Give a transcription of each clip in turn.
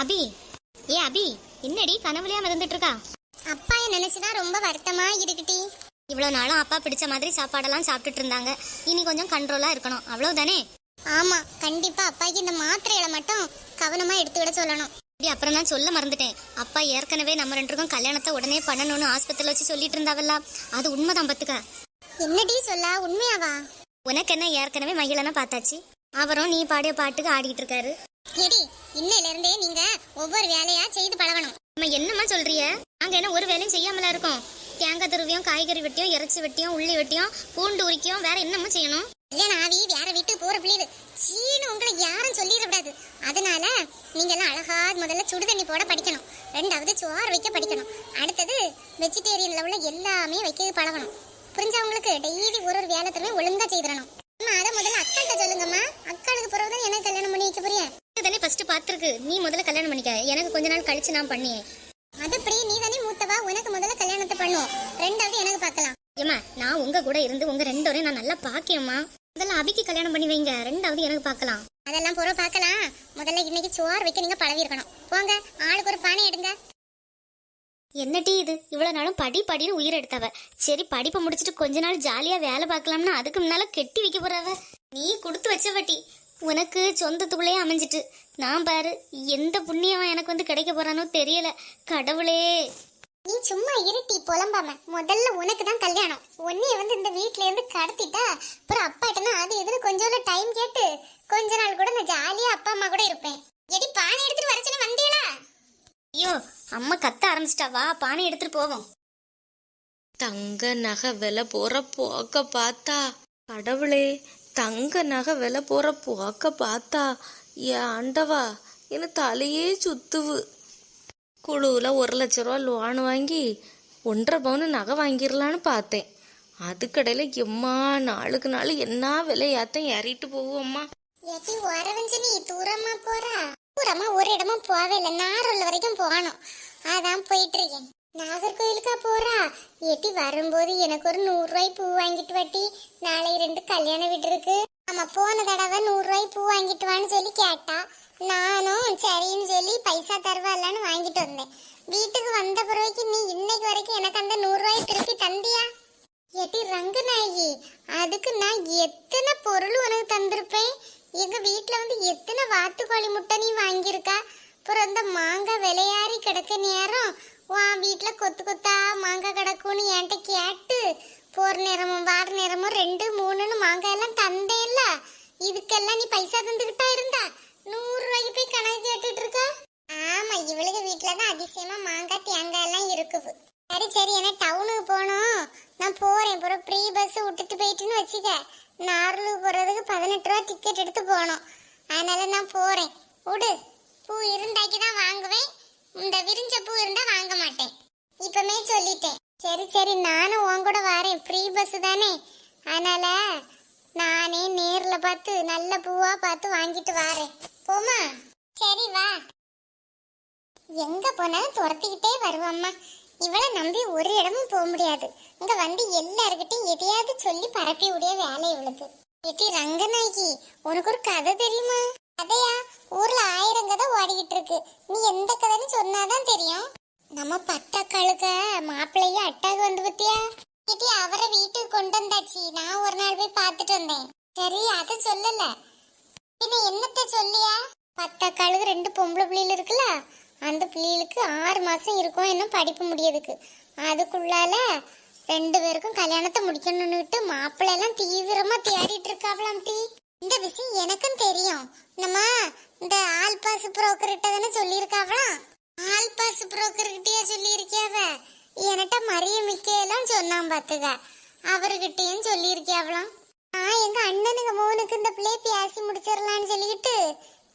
அபி ஏ அபி என்னடி கனவுலயா மிதந்துட்டு இருக்கா அப்பா நினைச்சுதான் ரொம்ப வருத்தமா இருக்குடி. இவ்வளவு நாளும் அப்பா பிடிச்ச மாதிரி சாப்பாடெல்லாம் சாப்பிட்டுட்டு இருந்தாங்க இனி கொஞ்சம் கண்ட்ரோலா இருக்கணும். அவ்வளவுதானே? ஆமா கண்டிப்பா அப்பாக்கு இந்த மாத்திரைகளை மட்டும் கவனமா எடுத்துக்கிட சொல்லணும். இப்படி அப்புறம் நான் சொல்ல மறந்துட்டேன். அப்பா ஏற்கனவே நம்ம ரெண்டுக்கும் கல்யாணத்தை உடனே பண்ணணும்னு ஆஸ்பத்திரியில வச்சு சொல்லிட்டு இருந்தாவல்ல அது உண்மைதான் பத்துக்க. என்னடி சொல்ல உண்மையாவா? உனக்கு என்ன ஏற்கனவே மகிழனா பார்த்தாச்சு? அவரும் நீ பாடிய பாட்டுக்கு ஆடிட்டு இருக்காரு. எடி இன்னையில இருந்தே நீங்க ஒவ்வொரு வேலையா செய்து பழகணும். நம்ம என்னம்மா சொல்றிய நாங்க என்ன ஒரு வேலையும் செய்யாமலா இருக்கோம்? தேங்காய் துருவியும் காய்கறி வெட்டியும் இறைச்சி வெட்டியும் உள்ளி வெட்டியும் பூண்டு உரிக்கியும் வேற என்னம்மா செய்யணும்? கல்யாணம் ஆவி வேற வீட்டுக்கு போற பிள்ளைது. சீனு உங்களை யாரும் சொல்லிடக்கூடாது. அதனால நீங்க எல்லாம் அழகா முதல்ல சுடு தண்ணி போட படிக்கணும். ரெண்டாவது சோறு வைக்க படிக்கணும். அடுத்தது வெஜிடேரியன்ல உள்ள எல்லாமே வைக்க பழகணும். புரிஞ்சா உங்களுக்கு? டெய்லி ஒரு ஒரு வேலை தரவே ஒழுங்கா செய்திடணும். அதை முதல்ல அக்காள்கிட்ட சொல்லுங்கம்மா. அக்காளுக்கு பிறகுதான் எனக்கு கல்யாணம் பண்ணி வைக்க போறியா தானே ஃபர்ஸ்ட் பார்த்துருக்கு. நீ முதல்ல கல்யாணம் பண்ணிக்க. எனக்கு கொஞ்ச நாள் கழிச்சு நான் பண்ணியேன் அதுபடி நீ தானே மூத்தவா? உனக்கு முதல்ல கல்யாணத்தை பண்ணுவோம். ரெண்டாவது எனக்கு பார்க்கலாம். ஏம்மா நான் உங்க கூட இருந்து உங்க ரெண்டு வரையும் நான் நல்லா பாக்கியம்மா முதல்ல அபிக்கு கல்யாணம் பண்ணி வைங்க. ரெண்டாவது எனக்கு பார்க்கலாம். அதெல்லாம் பொறுப்பு பார்க்கலாம். முதல்ல இன்னைக்கு சோறு வைக்க நீங்க பழவி இருக்கணும் போங்க ஆளுக்கு ஒரு பானை எடுங்க. என்னடி இது? இவ்வளவு நாளும் படி படின்னு உயிர் எடுத்தவ. சரி படிப்பை முடிச்சிட்டு கொஞ்ச நாள் ஜாலியா வேலை பார்க்கலாம்னா அதுக்கு முன்னால கெட்டி வைக்க போறவ. நீ கொடுத்து வச்ச வட்டி உனக்கு சொந்தத்துக்குள்ளேயே அமைஞ்சிட்டு. நான் பாரு எந்த புண்ணியவன் எனக்கு வந்து கிடைக்க போறானோ தெரியல. கடவுளே. நீ சும்மா இருட்டி புலம்பாம. முதல்ல உனக்கு தான் கல்யாணம். உன்னைய வந்து இந்த வீட்ல இருந்து கடத்திட்டா அப்புறம் அப்பா கிட்டனா அது எதுன்னு கொஞ்சம் டைம் கேட்டு கொஞ்ச நாள் கூட நான் ஜாலியா அப்பா அம்மா கூட இருப்பேன். எடி பானை எடுத்துட்டு வர சொன்ன வந்தீங்களா ஐயோ அம்மா கத்த ஆரம்பிச்சிட்டா வா பானை எடுத்துட்டு போவோம். தங்க நகை விலை போற போக்க பார்த்தா கடவுளே தங்க நகை விலை போற போக்க பார்த்தா ஏன் ஆண்டவா எனக்கு தலையே சுத்துவு. குழுவில் ஒரு லட்ச ரூபா லோன் வாங்கி ஒன்றரை பவுன் நகை வாங்கிடலான்னு பார்த்தேன். அதுக்கடையில் எம்மா நாளுக்கு நாள் என்ன விலையாத்தான் ஏறிட்டு போவோம்மா தூரமா போறா? தூரமா ஒரு இடமும் போவே இல்லை. நாரூர்ல வரைக்கும் போகணும். அதான் போயிட்டு இருக்கேன் நாகர்கோயிலுக்கா போறா? ஏட்டி வரும்போது எனக்கு ஒரு நூறுரூவாய் பூ வாங்கிட்டு வாட்டி. நாளை ரெண்டு கல்யாண வீடு இருக்கு. ஆமா போன தடவை நூறுரூவாய் பூ வாங்கிட்டு வான்னு சொல்லி கேட்டா நானும் சரின்னு சொல்லி பைசா தருவான்னு வாங்கிட்டு வந்தேன். வீட்டுக்கு வந்த பிறகு நீ இன்னைக்கு வரைக்கும் எனக்கு அந்த நூறுரூவாய் திருப்பி தந்தியா? ஏட்டி ரங்கநாயகி அதுக்கு நான் எத்தனை பொருள் உனக்கு தந்திருப்பேன்? எங்க வீட்ல வந்து எத்தனை வாத்துக்கோழி முட்டை நீ வாங்கியிருக்கா? அப்புறம் அந்த மாங்காய் விளையாறி கிடக்க நேரம் உன் வீட்டுல கொத்து கொத்தா மாங்காய் கிடக்கும்னு என்கிட்ட கேட்டு போற நேரமும் வார நேரமும் ரெண்டு மூணுன்னு மாங்காய் எல்லாம் தந்தேன்ல இதுக்கெல்லாம் நீ பைசா தந்துகிட்டா இருந்தா? நூறு ரூபாய்க்கு போய் கணக்கு கேட்டுட்டு இருக்க? ஆமா இவளுக்கு வீட்ல தான் அதிசயமா மாங்காய் தேங்காய் எல்லாம் இருக்குது. சரி சரி எனக்கு டவுனுக்கு போகணும். நான் போறேன். அப்புறம் ப்ரீ பஸ் விட்டுட்டு போயிட்டுன்னு வச்சுக்க. நார்லுக்கு போகிறதுக்கு பதினெட்டு ரூபா டிக்கெட் எடுத்து போகணும். அதனால நான் போகிறேன் விடு. பூ இருந்தாக்கி தான் வாங்குவேன். இந்த விரிஞ்ச பூ இருந்தால் வாங்க மாட்டேன். இப்பவுமே சொல்லிட்டேன். சரி சரி நானும் உன் கூட வரேன். ஃப்ரீ பஸ் தானே. அதனால நானே நேரில் பார்த்து நல்ல பூவாக பார்த்து வாங்கிட்டு வரேன். போமா சரி வா. எங்கே போனாலும் துரத்திக்கிட்டே வருவாம்மா இவளை நம்பி ஒரு இடமும் போக முடியாது. இங்க வந்து எல்லாருக்கிட்டையும் எதையாவது சொல்லி பரப்பி விடிய வேலை இவளுக்கு. எட்டி ரங்கநாயகி உனக்கு ஒரு கதை தெரியுமா? கதையா? ஊர்ல ஆயிரம் கதை ஓடிக்கிட்டு இருக்கு. நீ எந்த கதைன்னு சொன்னாதான் தெரியும். நம்ம பத்தக்காளுக்க மாப்பிள்ளையும் அட்டாக வந்து பத்தியா எட்டி அவரை வீட்டுக்கு கொண்டு வந்தாச்சு. நான் ஒரு நாள் போய் பார்த்துட்டு வந்தேன். சரி அதை சொல்லல. பின்ன என்னத்த சொல்லியா? பத்தக்காளுக்கு ரெண்டு பொம்பளை பிள்ளைகள் இருக்குல்ல? அந்த பிள்ளைகளுக்கு ஆறு மாதம் இருக்கும். இன்னும் படிப்பு முடியதுக்கு அதுக்குள்ளால ரெண்டு பேருக்கும் கல்யாணத்தை முடிக்கணும்னுட்டு மாப்பிள்ளை எல்லாம் தீவிரமா தேடிட்டு இருக்காவலாம் டீ. இந்த விஷயம் எனக்கும் தெரியும். நம்ம இந்த ஆல் பாஸ் புரோக்கர்கிட்ட தானே சொல்லியிருக்காவலாம் ஆல் பாஸ் புரோக்கர்கிட்டயே சொல்லியிருக்கியாவ? என்கிட்ட மரிய மிக்கையெல்லாம் சொன்னான் பாத்துக்க. அவர்கிட்டயும் சொல்லியிருக்கியாவலாம் நான் எங்க அண்ணனுங்க மோனுக்கு இந்த பிள்ளைய பேசி முடிச்சிடலான்னு சொல்லிக்கிட்டு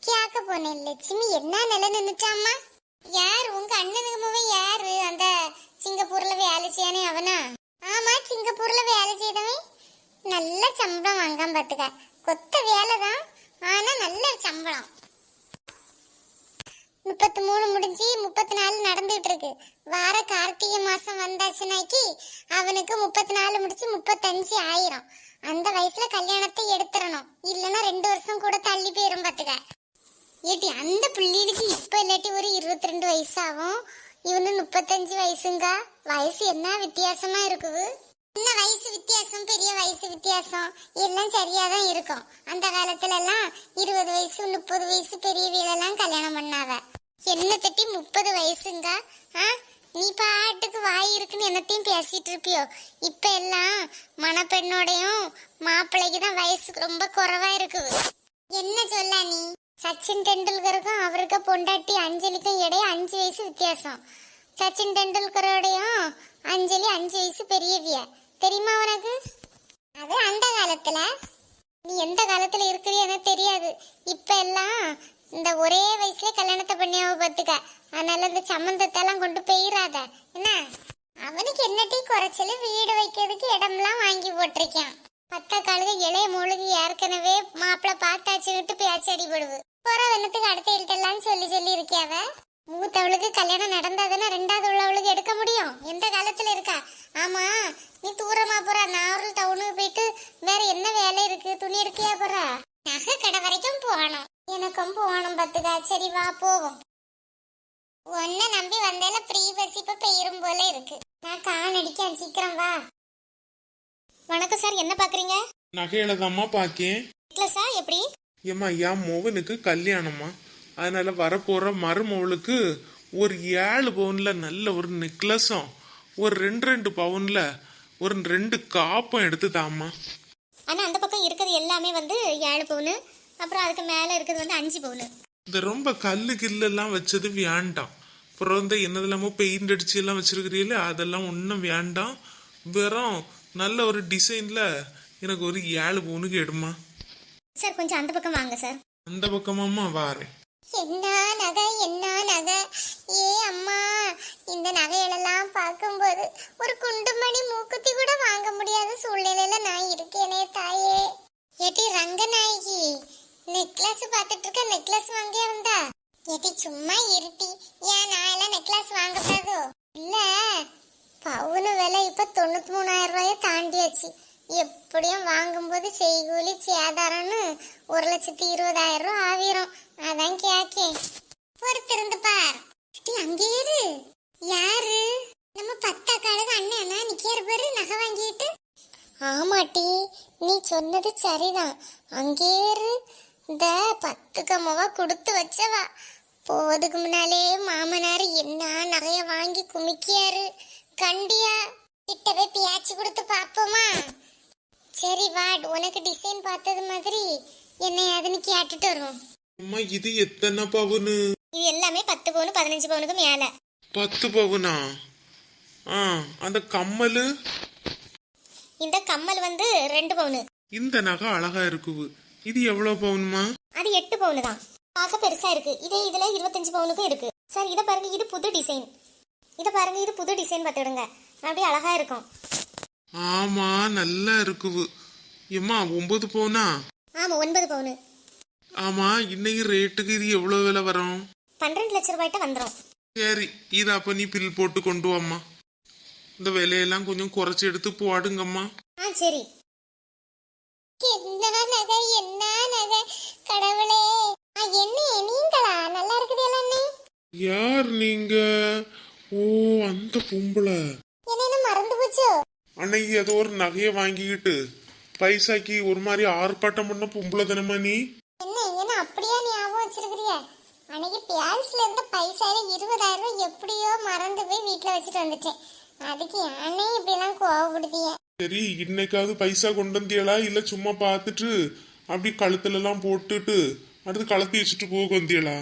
கேட்க போனேன். லட்சுமி என்ன நிலை நின்றுச்சாம்மா யார்? உங்க அண்ணனுக்குமே யாரு? அந்த சிங்கப்பூர்ல வேலை செய்யானே அவனா? ஆமா சிங்கப்பூர்ல வேலை செய்தவன். நல்ல சம்பளம் வாங்காம பாத்துக்க. கொத்த வேலை தான் ஆனா நல்ல சம்பளம். முப்பத்தி மூணு முடிஞ்சு முப்பத்தி நாலு நடந்துட்டு இருக்கு வார கார்த்திகை மாசம் வந்தாச்சுனாக்கி அவனுக்கு முப்பத்தி நாலு முடிச்சு முப்பத்தஞ்சு ஆயிரம். அந்த வயசுல கல்யாணத்தை எடுத்துறணும் இல்ல ஏட்டி அந்த பிள்ளைகளுக்கு இப்ப இல்லாட்டி ஒரு இருபத்தி ரெண்டு பிள்ளைகளுக்கு இப்ப முப்பத்தஞ்சு வயசுங்க. வயசு என்ன வித்தியாசமா இருக்குது? சின்ன வயசு வித்தியாசம்? பெரிய வயசு வித்தியாசம்? எல்லாம் சரியா தான் இருக்கும். அந்த காலத்துல எல்லாம் இருபது வயசு முப்பது வயசு பெரிய வீடெல்லாம் கல்யாணம் பண்ணாவ என்ன தட்டி முப்பது வயசுங்க. ஆ? நீ பாட்டுக்கு வாய் இருக்குன்னு என்னத்தையும் பேசிட்டு இருப்பியோ? இப்ப எல்லாம் மணப்பெண்ணோடையும் மாப்பிள்ளைக்கு தான் வயசு ரொம்ப குறைவா இருக்குது. என்ன சொல்ல நீ? சச்சின் டெண்டுல்கருக்கும் அவருக்கு பொண்டாட்டி அஞ்சலிக்கும் இடையே அஞ்சு வயசு வித்தியாசம். சச்சின் டெண்டுல்கரோடையும் அஞ்சலி அஞ்சு வயசு பெரியவிய. தெரியுமா உனக்கு? அது அந்த காலத்துல. நீ எந்த காலத்துல இருக்கிறிய தெரியாது. இப்ப எல்லாம் இந்த ஒரே வயசுல கல்யாணத்தை பண்ணியாவ பாத்துக்க. அதனால இந்த சம்மந்தத்தெல்லாம் கொண்டு போயிடாத என்ன? அவனுக்கு என்னட்டி குறைச்சல? வீடு வைக்கிறதுக்கு இடம்லாம் வாங்கி போட்டிருக்கான். பத்த காலுக்கு இளைய மூழுகு ஏற்கனவே மாப்பிள்ள பார்த்தாச்சுக்கிட்டு பேச்சு அடிபடுவு போற வெண்ணத்துக்கு அடுத்த எழுத்தெல்லாம் சொல்லி சொல்லி இருக்கியாவ மூத்தவளுக்கு கல்யாணம் நடந்தாதானே ரெண்டாவது உள்ளவளுக்கு எடுக்க முடியும்? எந்த காலத்துல இருக்கா? ஆமா நீ தூரமா போற. நாகூர் டவுனுக்கு போயிட்டு வேற என்ன வேலை இருக்கு? துணி எடுக்கையா போற? நகை கடை வரைக்கும் போகணும். எனக்கும் போகணும் பத்துக்கா. சரி வா போவோம். உன்னை நம்பி வந்தால ப்ரீ பஸ் இப்ப பெயரும் போல இருக்கு. நான் கான் அடிக்கேன். சீக்கிரம் வா. வணக்கம் சார். என்ன பாக்குறீங்க? நகையில தாம்மா பாக்கேன். நெக்லஸா எப்படி? ஏம்மா என் மோகனுக்கு கல்யாணமா அதனால வரப்போற மருமவளுக்கு ஒரு ஏழு பவுன்ல நல்ல ஒரு நெக்லஸும் ஒரு ரெண்டு ரெண்டு பவுன்ல ஒரு ரெண்டு காப்பும் எடுத்து தாம்மா ஆனா அந்த பக்கம் இருக்கிறது எல்லாமே வந்து ஏழு பவுனு. அப்புறம் அதுக்கு மேல இருக்கிறது வந்து அஞ்சு பவுனு. இந்த ரொம்ப கல்லு கில்லு எல்லாம் வச்சது வேண்டாம். அப்புறம் இந்த என்னதெல்லாமோ பெயிண்ட் அடிச்சு எல்லாம் வச்சிருக்கிறீங்களே அதெல்லாம் ஒன்றும் வேண்டாம். வெறும் நல்ல ஒரு டிசைன்ல எனக்கு ஒரு ஏழு பவுனுக்கு எடுமா சார் கொஞ்சம் அந்த பக்கம் வாங்க சார். அந்த பக்கமாம்மா வாரேன் என்ன நகை என்ன நகை? ஏ அம்மா இந்த நகைகளெல்லாம் பார்க்கும்போது ஒரு குண்டுமணி மூக்குத்தி கூட வாங்க முடியாத சூழ்நிலையில நான் இருக்கேனே தாயே. ஏட்டி ரங்கநாயகி நெக்லஸ் பார்த்துட்டு இருக்க நெக்லஸ் வாங்கியா வந்தா? ஏட்டி சும்மா இருட்டி. ஏன் நான் எல்லாம் நெக்லஸ் வாங்கக்கூடாதோ இல்ல பவுனு விலை இப்ப தொண்ணூத்தி மூணாயிரம் ரூபாய தாண்டியாச்சு. எப்படியும் வாங்கும்போது செய்கூலி சேதாரம்னு ஒரு லட்சத்தி இருபதாயிரம் ரூபா ஆவிரும் அதான் கேக்கே. பொறுத்திருந்து பார். டி அங்கே இரு. யாரு? நம்ம பத்தா காலுக்கு அண்ணனா நிக்கிற பாரு நகை வாங்கிட்டு. ஆமாட்டி நீ சொன்னது சரிதான். அங்கே இந்த பத்து கம்மவா கொடுத்து வச்சவா. போதுக்கு முன்னாலே மாமனார் என்ன நகைய வாங்கி குமிக்கியாரு. கண்டியா? கிட்டே போய் பியாச்சி கொடுத்து பாப்போமா சரி வா உனக்கு டிசைன் பார்த்தது மாதிரி என்னை அதுன்னு கேட்டுட்டு வருவோம். அம்மா இது எத்தனை பவுனு? இது எல்லாமே பத்து பவுனு பதினஞ்சு பவுனுக்கு மேல. பத்து பவுனா? ஆ அந்த கம்மலு? இந்த கம்மல் வந்து ரெண்டு பவுனு. இந்த நகை அழகா இருக்குது இது எவ்வளவு பவுனுமா? அது எட்டு பவுனு தான். பார்க்க பெருசா இருக்கு. இதே இதுல இருபத்தஞ்சு பவுனுக்கும் இருக்கு. சார் இதை பாருங்க இது புது டிசைன் இதை பாருங்க இது புது டிசைன் பார்த்துடுங்க அப்படியே அழகா இருக்கும். ஆமா நல்லா இருக்குது ஏம்மா ஒன்பது பவுனா? ஆமா ஒன்பது பவுனு. ஆமா இன்னைக்கு ரேட்டுக்கு இது எவ்வளவு விலை வரும்? பன்னிரெண்டு லட்ச ரூபாய்ட்ட வந்துடும் சரி இது அப்ப நீ பில் போட்டு கொண்டு வாம்மா. இந்த விலையெல்லாம் கொஞ்சம் குறைச்சி எடுத்து போடுங்கம்மா. ஆ சரி. என்ன நகை என்ன நகை? கடவுளே. ஆ, என்ன நீங்களா? நல்லா இருக்குது அண்ணே யார் நீங்க? ஓ அந்த பொம்பளை. என்ன மறந்து போச்சு? அன்னைக்கு ஏதோ ஒரு நகையை வாங்கிக்கிட்டு பைசாக்கு ஒரு மாதிரி ஆர்ப்பாட்டம் பண்ண பொம்பளை தானம்மா நீ? என்ன என்ன அப்படியா ஞாபகம் வச்சிருக்கிறிய? அன்னைக்கு பியாரிஸ்ல இருந்த பைசால இருபதாயிரம் ரூபாய் எப்படியோ மறந்து போய் வீட்டுல வச்சுட்டு வந்துட்டேன். அதுக்கு ஏன்னே இப்படிலாம் கோவப்படுத்திய. சரி இன்னைக்காவது பைசா கொண்டு வந்தியலா? இல்ல சும்மா பார்த்துட்டு அப்படி கழுத்துல எல்லாம் போட்டுட்டு அடுத்து கலத்தி வச்சுட்டு போக வந்தியலா?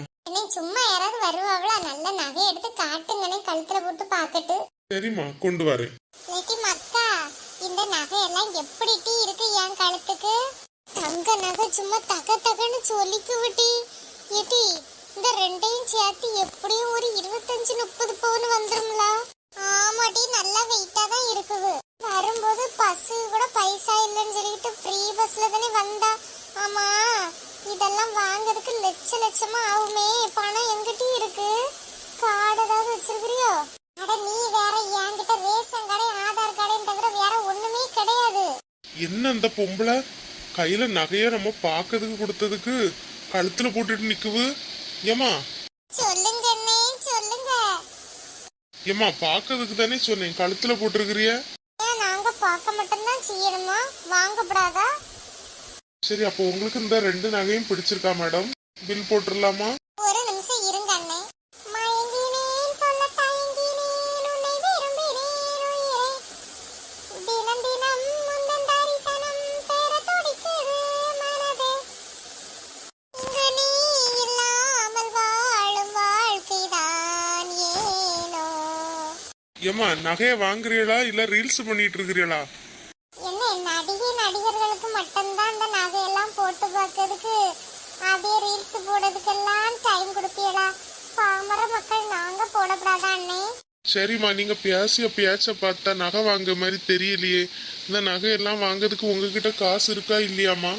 சும்மா யாராவது வருவாங்களா? நல்ல நகை எடுத்து காட்டுங்கன்னே கழுத்துல போட்டு பார்க்கட்டு. சரிம்மா கொண்டு வரேன். லேட்டி மக்கா இந்த நகையெல்லாம் எப்படி டீ இருக்கு என் கழுத்துக்கு? தங்க நகை சும்மா தக தகன்னு சொல்லிக்கு விட்டி ஏட்டி இந்த ரெண்டையும் சேர்த்து எப்படியும் ஒரு இருபத்தஞ்சு முப்பது பவுன் வந்துரும்ல. ஆமாட்டி நல்லா வெயிட்டா தான் இருக்குது. வரும்போது பஸ் கூட பைசா இல்லைன்னு சொல்லிட்டு ஃப்ரீ பஸ்ல தானே வந்தா. ஆமா இதெல்லாம் வாங்குறதுக்கு லட்ச லட்சமா ஆகுமே. பணம் எங்கிட்டயும் இருக்கு. கார்டு ஏதாவது வச்சிருக்கிறியோ? அட நீ வேற என்கிட்ட ரேஷன் கடை ஆதார் கார்டையும் தவிர வேற ஒண்ணுமே கிடையாது. என்ன அந்த பொம்பளை? கையில நகைய நம்ம பார்க்கறதுக்கு கொடுத்ததுக்கு கழுத்துல போட்டுட்டு நிக்குவு ஏமா சொல்லுங்க அண்ணே சொல்லுங்க. ஏம்மா பார்க்கறதுக்கு தானே சொன்னேன். கழுத்துல போட்டிருக்கிறிய? ஏன் நாங்க பார்க்க மட்டும்தான் செய்யணுமா? வாங்கப்படாதா? சரி அப்போ உங்களுக்கு இந்த ரெண்டு நகையும் பிடிச்சிருக்கா மேடம்? பில் போட்டுடலாமா நகையை வாங்குறீங்களா இல்ல ரீல்ஸ் பண்ணிட்டு இருக்கிறீங்களா என்ன நடிகை நடிகர்களுக்கு மட்டும்தான் இந்த நகையெல்லாம் போட்டு பார்க்கறதுக்கு அதே ரீல்ஸ் போடுறதுக்கெல்லாம் டைம் கொடுப்பீங்களா? பாமர மக்கள் நாங்க போடக்கூடாதா அண்ணே? சரிம்மா நீங்க பேசிய பேச்ச பார்த்தா நகை வாங்க மாதிரி தெரியலையே. இந்த நகையெல்லாம் வாங்குறதுக்கு உங்ககிட்ட காசு இருக்கா இல்லையாம்மா?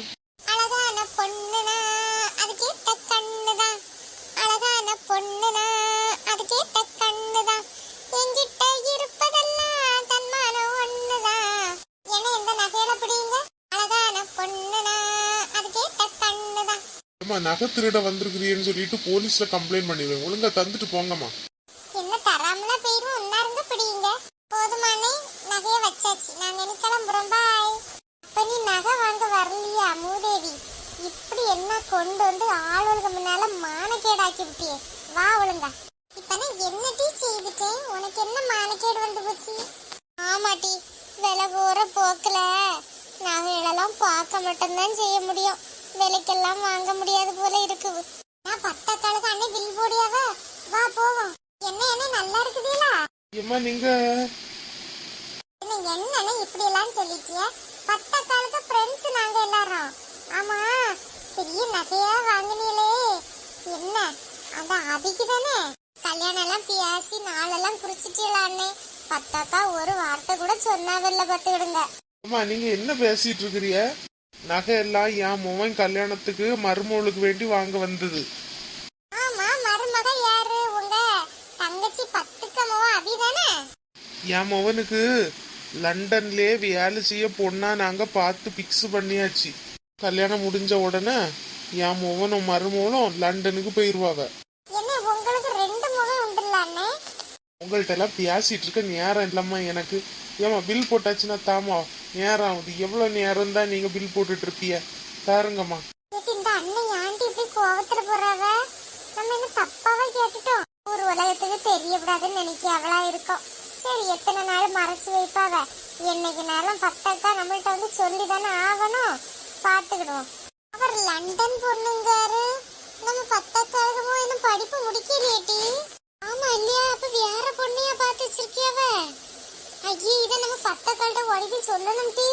அம்மா நகை திருட வந்திருக்கிறீன்னு சொல்லிட்டு போலீஸ்ல கம்ப்ளைண்ட் பண்ணிடுவேன். ஒழுங்கா தந்துட்டு போங்கம்மா. என்ன தராமல போயிரும் ஒன்னாருங்க பிடிங்க. போதுமானே நகைய வச்சாச்சு. நாங்க இனி கிளம்புறோம் பாய் அப்ப நீ நகை வாங்க வரலையா மூதேவி? இப்படி என்ன கொண்டு வந்து ஆளுகளுக்கு முன்னால மானக்கேடாக்கி விட்டியே வா ஒழுங்கா. இப்ப நான் என்ன டீ செய்துட்டேன்? உனக்கு என்ன மானக்கேடு வந்து போச்சு? ஆமாட்டி விலை போற போக்குல. நகைகளெல்லாம் பார்க்க மட்டும்தான் செய்ய முடியும். விலைக்கெல்லாம் வாங்க முடியாது போல இருக்குது. நான் பத்த காலுக்கு அன்னை பில் போடியாவ? வா போவோம். என்ன என்ன நல்லா இருக்குதுல? ஏம்மா நீங்க? என்ன என்னன்னு இப்படி எல்லாம் சொல்லிட்டிய? பத்த காலுக்கு ஃப்ரெண்ட்ஸ் நாங்க எல்லாரும். ஆமா பெரிய நகையா வாங்கினீங்களே. என்ன அந்த அதிக்கு தானே? கல்யாணம் எல்லாம் பேசி நாளெல்லாம் குறிச்சிட்டீங்களான்னே பத்தாக்கா ஒரு வார்த்தை கூட சொன்னாவில்ல பார்த்துக்கிடுங்க. அம்மா நீங்க என்ன பேசிட்டு இருக்கிறீங்க? நகை எல்லாம் என் மொவன் கல்யாணத்துக்கு மருமகளுக்கு வேண்டி வாங்க வந்தது. என் மொவனுக்கு லண்டன்லயே வேலை செய்ய பொண்ணா நாங்க பார்த்து பிக்ஸ் பண்ணியாச்சு. கல்யாணம் முடிஞ்ச உடனே என் மொவனும் மருமகளும் லண்டனுக்கு போயிருவாங்க. உங்கள்ட்ட எல்லாம் பேசிட்டு இருக்க நேரம் இல்லம்மா எனக்கு. ஏமா பில் போட்டாச்சுன்னா தாமா நேரம் ஆகுது எவ்வளவு நேரம் தான் நீங்க பில் போட்டுட்டு இருப்பீங்க பாருங்கம்மா இந்த அண்ணன் ஆண்டி இப்படி கோவத்துல போறாவ? நம்ம என்ன தப்பாவா கேட்டுட்டோம்? ஒரு உலகத்துக்கு தெரியக்கூடாதுன்னு நினைக்க அவளா இருக்கும் சரி எத்தனை நாள் மறைச்சு வைப்பாவ? என்னைக்கு நேரம் பத்தாக்கா நம்மள்ட்ட வந்து சொல்லி தானே ஆகணும். பாத்துக்கிடுவோம். அவர் லண்டன் பொண்ணுங்காரு. நம்ம பத்தாக்காருக்கு போய் இன்னும் படிப்பு முடிக்கலையேட்டி ஆமா இல்லையா? அப்ப வேற பொண்ணையா பார்த்து வச்சிருக்கியாவ? ஐயே இதை நம்ம பத்த பத்தாக்கால்ட்ட உடனே சொல்லணும் டீ